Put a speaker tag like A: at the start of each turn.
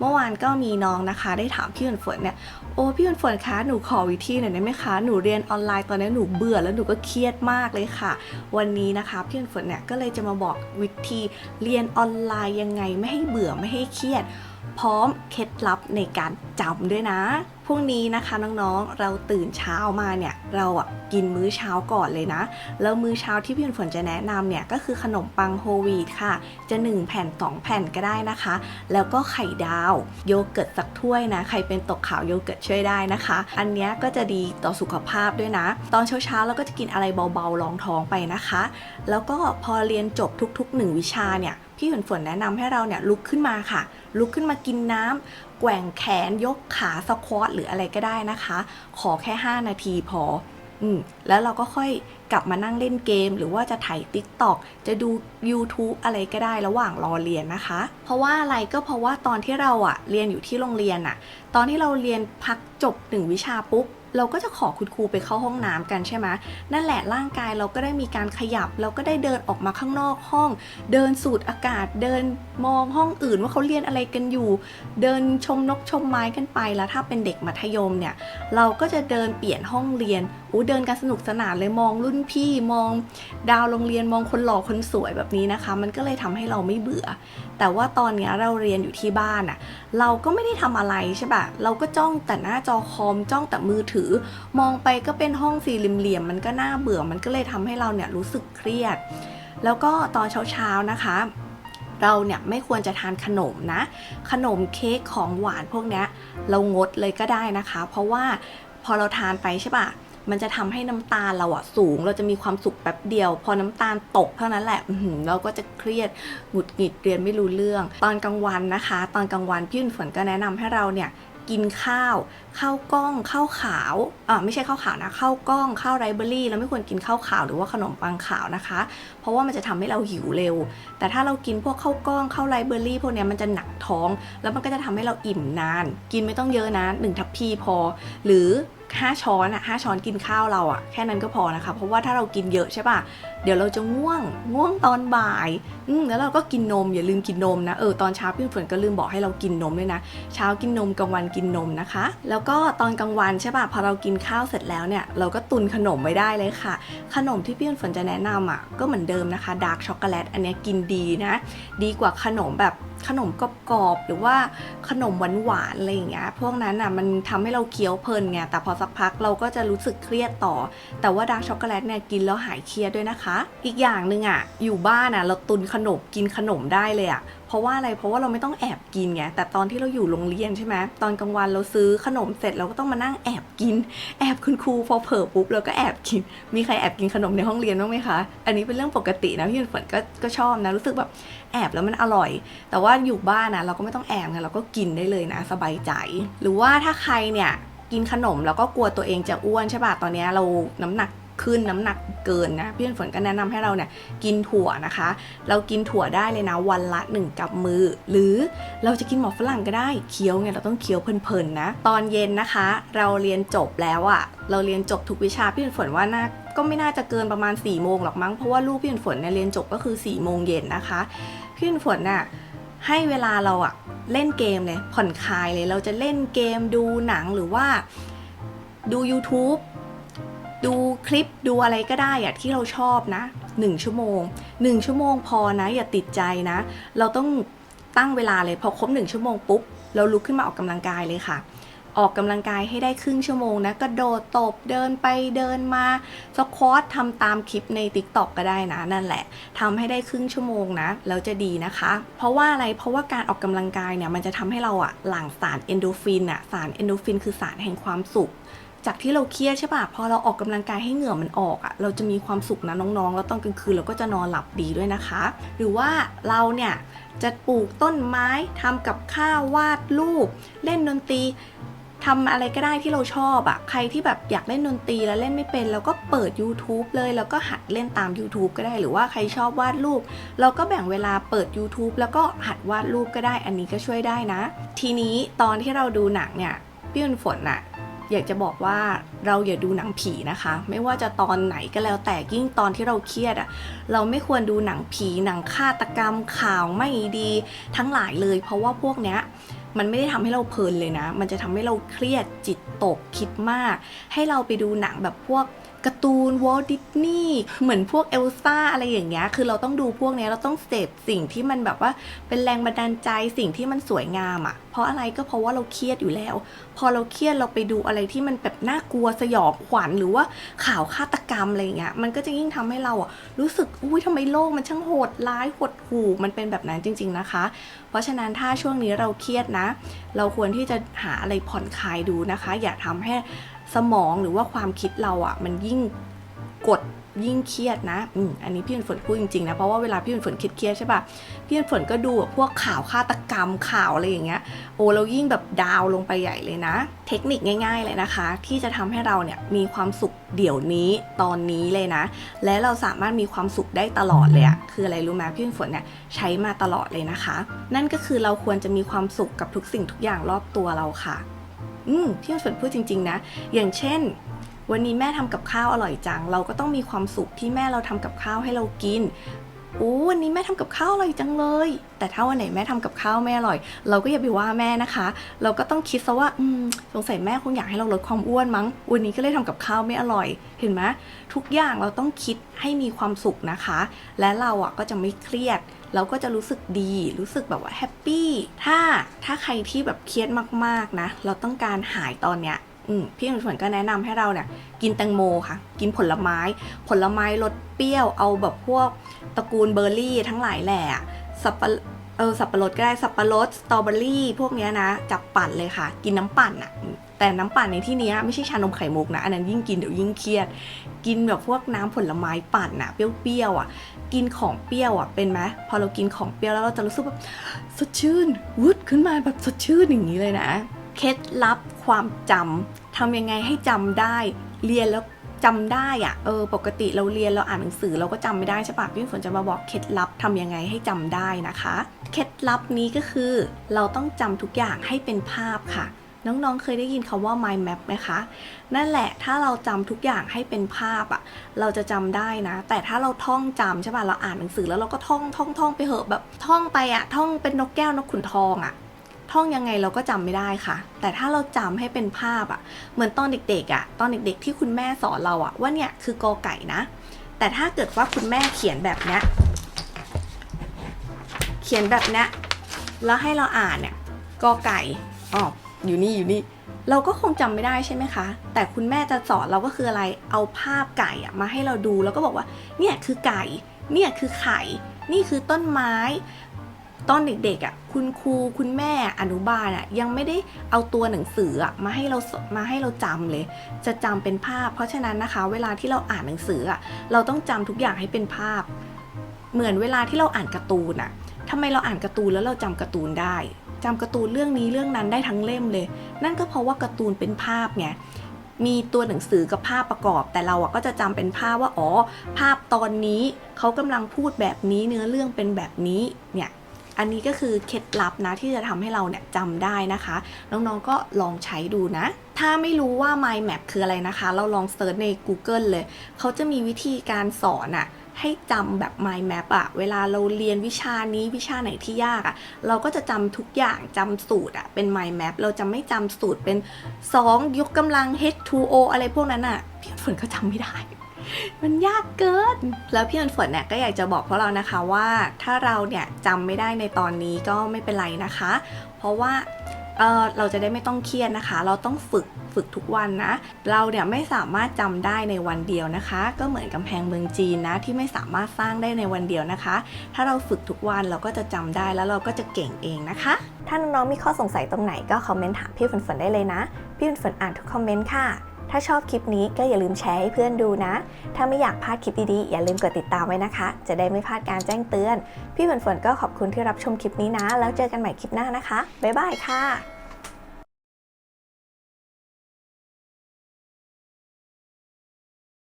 A: เมื่อวานก็มีน้องนะคะ ได้ถามพี่ฝนฝนเนี่ยโอ้พี่ฝนฝนคะหนูขอวิธีหน่อยได้ไหมคะหนูเรียนออนไลน์ตอนนี้หนูเบื่อแล้วหนูก็เครียดมากเลยค่ะ วันนี้นะคะพี่ฝนฝนเนี่ยก็เลยจะมาบอกวิธีเรียนออนไลน์ยังไงไม่ให้เบื่อไม่ให้เครียด พร้อมเคล็ดลับในการจำด้วยนะ รุ่งนี้นะคะน้องๆ เราตื่นเช้ามาเนี่ยเราอะกินมื้อเช้าก่อนเลยนะ แล้วมื้อเช้าที่พี่ฝนจะแนะนำเนี่ยก็คือขนมปังโฮลวีตค่ะ จะ 1 แผ่น 2 แผ่นก็ได้นะคะ แล้วก็ไข่ดาวโยเกิร์ตสักถ้วยนะใครเป็นตกขาวโยเกิร์ตช่วยได้นะคะ อันเนี้ยก็จะดีต่อสุขภาพด้วยนะ ตอนเช้าๆเราก็จะกินอะไรเบาๆรองท้องไปนะคะ แล้วก็พอเรียนจบทุกๆ 1 วิชาเนี่ยพี่ฝนฝนแนะนำให้เราเนี่ยลุกขึ้นมาค่ะ ลุกขึ้นมากินน้ำ แกว่งแขนยกขาสควอตหรืออะไรก็ได้นะคะ ขอแค่ 5 นาทีพออืมแล้วเราก็ค่อยกลับมานั่งเล่นเกม หรือว่าจะถ่าย TikTok จะดู YouTube อะไรก็ได้ระหว่างรอเรียนนะคะ เพราะว่าอะไรก็เพราะว่าตอนที่เราอะเรียนอยู่ที่โรงเรียนอะตอนที่เราเรียนพักจบหนึ่งวิชาปุ๊บ เราก็จะขอคุณครูไปเข้าห้องน้ำกันใช่ไหมนั่นแหละร่างกายเราก็ได้มีการขยับ เราก็ได้เดินออกมาข้างนอกห้อง เดินสูดอากาศ เดินมองห้องอื่นว่าเขาเรียนอะไรกันอยู่ เดินชมนกชมไม้กันไปแล้วถ้าเป็นเด็กมัธยมเนี่ย เราก็จะเดินเปลี่ยนห้องเรียน อู้เดินกันสนุกสนานเลยมองรุ่นพี่มองดาวโรงเรียนมองคนหล่อคนสวยแบบนี้นะคะ มันก็เลยทำให้เราไม่เบื่อ แต่ว่าตอนเนี้ยเราเรียนอยู่ที่บ้านอะเราก็ไม่ได้ทำอะไรใช่ปะเราก็จ้องแต่หน้าจอคอมจ้องแต่มือถือ มองไปก็เป็นห้องสี่เหลี่ยมมันก็น่าเบื่อมันก็เลยทำให้เราเนี่ยรู้สึกเครียด แล้วก็ตอนเช้าๆนะคะเราเนี่ยไม่ควรจะทานขนมนะ ขนมเค้กของหวานพวกเนี้ยเรางดเลยก็ได้นะคะ เพราะว่าพอเราทานไปใช่ปะ มันจะทำให้น้ำตาลเราอะสูง เราจะมีความสุขแป๊บเดียว พอน้ำตาลตกเท่านั้นแหละเราก็จะเครียดหงุดหงิดเรียนไม่รู้เรื่อง ตอนกลางวันนะคะ ตอนกลางวันพี่อุ่นฝนก็แนะนำให้เราเนี่ยกินข้าวข้าวกล้องข้าวขาวอ่าไม่ใช่ข้าวขาวนะข้าวกล้องข้าวไรเบอรี่เราไม่ควรกินข้าวขาวหรือว่าขนมปังขาวนะคะ เพราะว่ามันจะทำให้เราหิวเร็ว แต่ถ้าเรากินพวกข้าวกล้องข้าวไรเบอรี่พวกเนี้ยมันจะหนักท้อง แล้วมันก็จะทำให้เราอิ่มนาน กินไม่ต้องเยอะนะหนึ่งทัพพีพอ หรือ 5 ช้อนอะ5ช้อนกินข้าวเราอะแค่นั้นก็พอนะคะ เพราะว่าถ้าเรากินเยอะใช่ป่ะ เดี๋ยวเราจะง่วง ง่วงตอนบ่าย อืมแล้วเราก็กินนมอย่าลืมกินนมนะ เออตอนเช้าพี่ฝนก็ลืมบอกให้เรากินนมด้วยนะ เช้ากินนมกลางวันกินนมนะคะ แล้วก็ตอนกลางวันใช่ป่ะ พอเรากินข้าวเสร็จแล้วเนี่ย เราก็ตุนขนมไว้ได้เลยค่ะ ขนมที่พี่ฝนจะแนะนำอะก็เหมือนเดิมนะคะดาร์กช็อกโกแลตอันนี้กินดีนะ ดีกว่าขนมแบบ ขนมกรอบๆหรือว่าขนมหวานๆอะไรอย่างเงี้ยพวกนั้นอะมันทำให้เราเคี้ยวเพลินไงแต่พอสักพักเราก็จะรู้สึกเครียดต่อ แต่ว่าดาร์กช็อกโกแลตเนี่ยกินแล้วหายเครียดด้วยนะคะ อีกอย่างหนึ่งอะอยู่บ้านอะเราตุนขนมกินขนมได้เลยอะ เพราะว่าอะไรเพราะว่าเราไม่ต้องแอบกินไงแต่ตอนที่เราอยู่โรงเรียนใช่ไหมตอนกลางวันเราซื้อขนมเสร็จเราก็ต้องมานั่งแอบกิน แอบคุณครูพอเผลอปุ๊บเราก็แอบกิน มีใครแอบกินขนมในห้องเรียนบ้างไหมคะ อันนี้เป็นเรื่องปกตินะพี่ฝนก็ก็ชอบนะรู้สึกแบบแอบแล้วมันอร่อย แต่ว่าอยู่บ้านนะเราก็ไม่ต้องแอบไงเราก็กินได้เลยนะสบายใจ หรือว่าถ้าใครเนี่ยกินขนมแล้วก็กลัวตัวเองจะอ้วนใช่ป่ะตอนนี้เราน้ำหนัก ขึ้นน้ำหนักเกินนะพี่ฝนก็แนะนำให้เราเนี่ยกินถั่วนะคะ เรากินถั่วได้เลยนะวันละหนึ่งกับมือ หรือเราจะกินหมอกฝรั่งก็ได้เคี้ยวไงเราต้องเคี้ยวเพลินๆนะ ตอนเย็นนะคะ เราเรียนจบแล้วอะเราเรียนจบทุกวิชาพี่ฝนว่าน่าก็ไม่น่าจะเกินประมาณ4ี่โมงหรอกมั้งเพราะว่าลูกพี่ฝนเนี่ยเรียนจบก็คือ4ี่โมงเย็นนะคะพี่ฝนน่ะให้เวลาเราอะเล่นเกมเลยผ่อนคลายเลยเราจะเล่นเกมดูหนังหรือว่าดู YouTube ดูคลิปดูอะไรก็ได้อะที่เราชอบนะ 1 ชั่วโมง 1 ชั่วโมงพอนะ อย่าติดใจนะ เราต้องตั้งเวลาเลยพอครบ1ชั่วโมงปุ๊บเราลุกขึ้นมาออกกำลังกายเลยค่ะ ออกกำลังกายให้ได้ครึ่งชั่วโมงนะกระโดดตบเดินไปเดินมาสควอตทำตามคลิปใน t ิ k t o k ก็ได้นะนั่นแหละทำให้ได้ครึ่งชั่วโมงนะแล้วจะดีนะคะ เพราะว่าอะไรเพราะว่าการออกกำลังกายเนี่ยมันจะทำให้เราอะหลั่งสารเอนโดฟินอะสารเอนโดฟินคือสารแห่งความสุข จากที่เราเครียดใช่ป่ะพอเราออกกำลังกายให้เหงื่อมันออกอะ่ะเราจะมีความสุขนะน้องๆ แล้วตอนกลางคืนเราก็จะนอนหลับดีด้วยนะคะ หรือว่าเราเนี่ยจะปลูกต้นไม้ทำกับข้าววาดรูป เล่นดนตรีทำอะไรก็ได้ที่เราชอบอะ่ะใครที่แบบอยากเล่นดนตรีแล้วเล่นไม่เป็นเราก็เปิด YouTube เลยแล้วก็หัดเล่นตาม YouTube ก็ได้หรือว่าใครชอบวาดรูป เราก็แบ่งเวลาเปิด YouTube แล้วก็หัดวาดรูปก็ได้อันนี้ก็ช่วยได้นะ ทีนี้ตอนที่เราดูหนังเนี่ยพี่ฝนฝนน่ะ อยากจะบอกว่าเราอย่าดูหนังผีนะคะ ไม่ว่าจะตอนไหนก็แล้วแต่ยิ่งตอนที่เราเครียดอะเราไม่ควรดูหนังผีหนังฆาตกรรมข่าวไม่ดีทั้งหลายเลย เพราะว่าพวกเนี้ยมันไม่ได้ทำให้เราเพลินเลยนะ มันจะทำให้เราเครียดจิตตกคิดมาก ให้เราไปดูหนังแบบพวก การ์ตูนวอลดิสนีย์เหมือนพวกเอลซ่าอะไรอย่างเงี้ย คือเราต้องดูพวกเนี้ยเราต้องเสพสิ่งที่มันแบบว่าเป็นแรงบันดาลใจสิ่งที่มันสวยงามอะ่ะ เพราะอะไรก็เพราะว่าเราเครียดอยู่แล้ว พอเราเครียดเราไปดูอะไรที่มันแบบน่ากลัวสยองขวัญหรือว่าข่าวฆาตกรรมอะไรอย่างเงี้ย มันก็จะยิ่งทำให้เราอะรู้สึก อุ้ยทำไมโลกมันช่างโหดร้ายหดหู่มันเป็นแบบนั้นจริง ๆนะคะ เพราะฉะนั้นถ้าช่วงนี้เราเครียดนะ เราควรที่จะหาอะไรผ่อนคลายดูนะคะ อย่าทำให้ สมองหรือว่าความคิดเราอะ มันยิ่งกดยิ่งเครียดนะอืมอันนี้พี่ฝนพูดจริงๆนะ เพราะว่าเวลาพี่ฝนเครียดใช่ปะพี่ฝนก็ดูแบบพวกข่าวฆาตกรรมข่าวอะไรอย่างเงี้ย โอ้เรายิ่งแบบดาวลงไปใหญ่เลยนะ เทคนิคง่าย ๆเลยนะคะ ที่จะทำให้เราเนี่ยมีความสุขเดี๋ยวนี้ตอนนี้เลยนะ และเราสามารถมีความสุขได้ตลอดเลยอะคืออะไรรู้ไหมพี่ฝนเนี่ยใช้มาตลอดเลยนะคะ นั่นก็คือเราควรจะมีความสุขกับทุกสิ่งทุกอย่างรอบตัวเราค่ะ อืมพี่ฝนพูดจริง ๆ นะ อย่างเช่น วันนี้แม่ทำกับข้าวอร่อยจัง เราก็ต้องมีความสุขที่แม่เราทำกับข้าวให้เรากินโอ้วันนี้แม่ทำกับข้าวอร่อยจังเลย แต่ถ้าวันไหนแม่ทำกับข้าวไม่อร่อย เราก็อย่าไปว่าแม่นะคะ เราก็ต้องคิดซะว่าอืมสงสัยแม่คงอยากให้เราลดความอ้วนมั้ง วันนี้ก็เลยทำกับข้าวไม่อร่อย เห็นไหมทุกอย่างเราต้องคิดให้มีความสุขนะคะ และเราอะก็จะไม่เครียด เราก็จะรู้สึกดี รู้สึกแบบว่าแฮปปี้ถ้าถ้าใครที่แบบเครียดมากๆนะ เราต้องการหายตอนเนี้ยอืมพี่ฝนก็แนะนำให้เราเนี่ยกินแตงโมค่ะ กินผลไม้ ผลไม้รสเปรี้ยวเอาแบบพวกตระกูลเบอร์รี่ทั้งหลายแหละสับปะเออสับปะรดก็ได้สับปะรดสตรอเบอรี่พวกเนี้ยนะ จับปั่นเลยค่ะ กินน้ำปั่นอะอืม แต่น้ำปั่นในที่นี้ไม่ใช่ชานมไข่มุกนะ อันนั้นยิ่งกินเดี๋ยวยิ่งเครียด กินแบบพวกน้ำผลไม้ปั่นอะเปรี้ยวๆอะ กินของเปรี้ยวอะเป็นไหมพอเรากินของเปรี้ยวแล้วเราจะรู้สึกแบบสดชื่นวุดขึ้นมาแบบสดชื่นอย่างนี้เลยนะเคล็ดลับความจำทำยังไงให้จำได้เรียนแล้วจำได้อะเออ ปกติเราเรียนเราอ่านหนังสือเราก็จำไม่ได้ใช่ปะพี่ฝนจะมาบอกเคล็ดลับทำยังไงให้จำได้นะคะ เคล็ดลับนี้ก็คือ เราต้องจำทุกอย่างให้เป็นภาพค่ะ น้องๆ เคยได้ยินคำว่า mind map ไหมคะ นั่นแหละถ้าเราจำทุกอย่างให้เป็นภาพอะเราจะจำได้นะ แต่ถ้าเราท่องจำใช่ป่ะเราอ่านหนังสือแล้วเราก็ท่องท่องท่องไปเหอะแบบท่องไปอะท่องเป็นนกแก้วนกขุนทองอะท่องยังไงเราก็จำไม่ได้ค่ะ แต่ถ้าเราจำให้เป็นภาพอะเหมือนตอนเด็กๆอะตอนเด็กๆที่คุณแม่สอนเราอะว่าเนี่ยคือกอไก่นะ แต่ถ้าเกิดว่าคุณแม่เขียนแบบเนี้ย เขียนแบบเนี้ย แล้วให้เราอ่านเนี่ย กอไก่ อ๋อ อยู่นี่อยู่นี่ เราก็คงจำไม่ได้ใช่ไหมคะ แต่คุณแม่จะสอนเราก็คืออะไรเอาภาพไก่มาให้เราดูแล้วก็บอกว่าเนี่ยคือไก่ เนี่ยคือไข่ นี่คือต้นไม้ ตอนเด็กๆอะคุณครูคุณแม่อนุบาลอะยังไม่ได้เอาตัวหนังสืออะมาให้เรามาให้เราจำเลย จะจำเป็นภาพ เพราะฉะนั้นนะคะ เวลาที่เราอ่านหนังสืออะเราต้องจำทุกอย่างให้เป็นภาพ เหมือนเวลาที่เราอ่านการ์ตูนอะทำไมเราอ่านการ์ตูนแล้วเราจำการ์ตูนได้ จำการ์ตูนเรื่องนี้เรื่องนั้นได้ทั้งเล่มเลย นั่นก็เพราะว่าการ์ตูนเป็นภาพไงมีตัวหนังสือกับภาพประกอบ แต่เราก็จะจำเป็นภาพว่าอ๋อ ภาพตอนนี้เขากำลังพูดแบบนี้เนื้อเรื่องเป็นแบบนี้เนี่ยอันนี้ก็คือเคล็ดลับนะที่จะทำให้เราเนี่ยจำได้นะคะ น้องๆก็ลองใช้ดูนะ ถ้าไม่รู้ว่า mind map คืออะไรนะคะ เราลองเซิร์ชใน Google เลย เขาจะมีวิธีการสอนอะ ให้จำแบบ mind map อะเวลาเราเรียนวิชานี้วิชาไหนที่ยากอะเราก็จะจำทุกอย่างจำสูตรอะเป็น mind map เราจะไม่จำสูตรเป็น 2 ยกกำลัง H2O อะไรพวกนั้นอะพี่ฝนก็จำไม่ได้ มันยากเกิน แล้วพี่ฝนเนี่ยก็อยากจะบอกพวกเรานะคะว่า ถ้าเราเนี่ยจำไม่ได้ในตอนนี้ก็ไม่เป็นไรนะคะ เพราะว่า เออเราจะได้ไม่ต้องเครียดนะคะ เราต้องฝึกฝึกทุกวันนะ เราเนี่ยไม่สามารถจำได้ในวันเดียวนะคะ ก็เหมือนกำแพงเมืองจีนนะที่ไม่สามารถสร้างได้ในวันเดียวนะคะ ถ้าเราฝึกทุกวันเราก็จะจำได้แล้วเราก็จะเก่งเองนะคะ ถ้าน้องๆมีข้อสงสัยตรงไหนก็คอมเมนต์ถามพี่ฝนฝนได้เลยนะ พี่ฝนฝนอ่านทุกคอมเมนต์ค่ะ ถ้าชอบคลิปนี้ก็อย่าลืมแชร์ให้เพื่อนดูนะ ถ้าไม่อยากพลาดคลิปดีๆ อย่าลืมกดติดตามไว้นะคะ จะได้ไม่พลาดการแจ้งเตือน พี่ฝนฝนก็ขอบคุณที่รับชมคลิปนี้นะ แล้วเจอกันใหม่คลิปหน้านะคะ บ๊ายบายค่ะ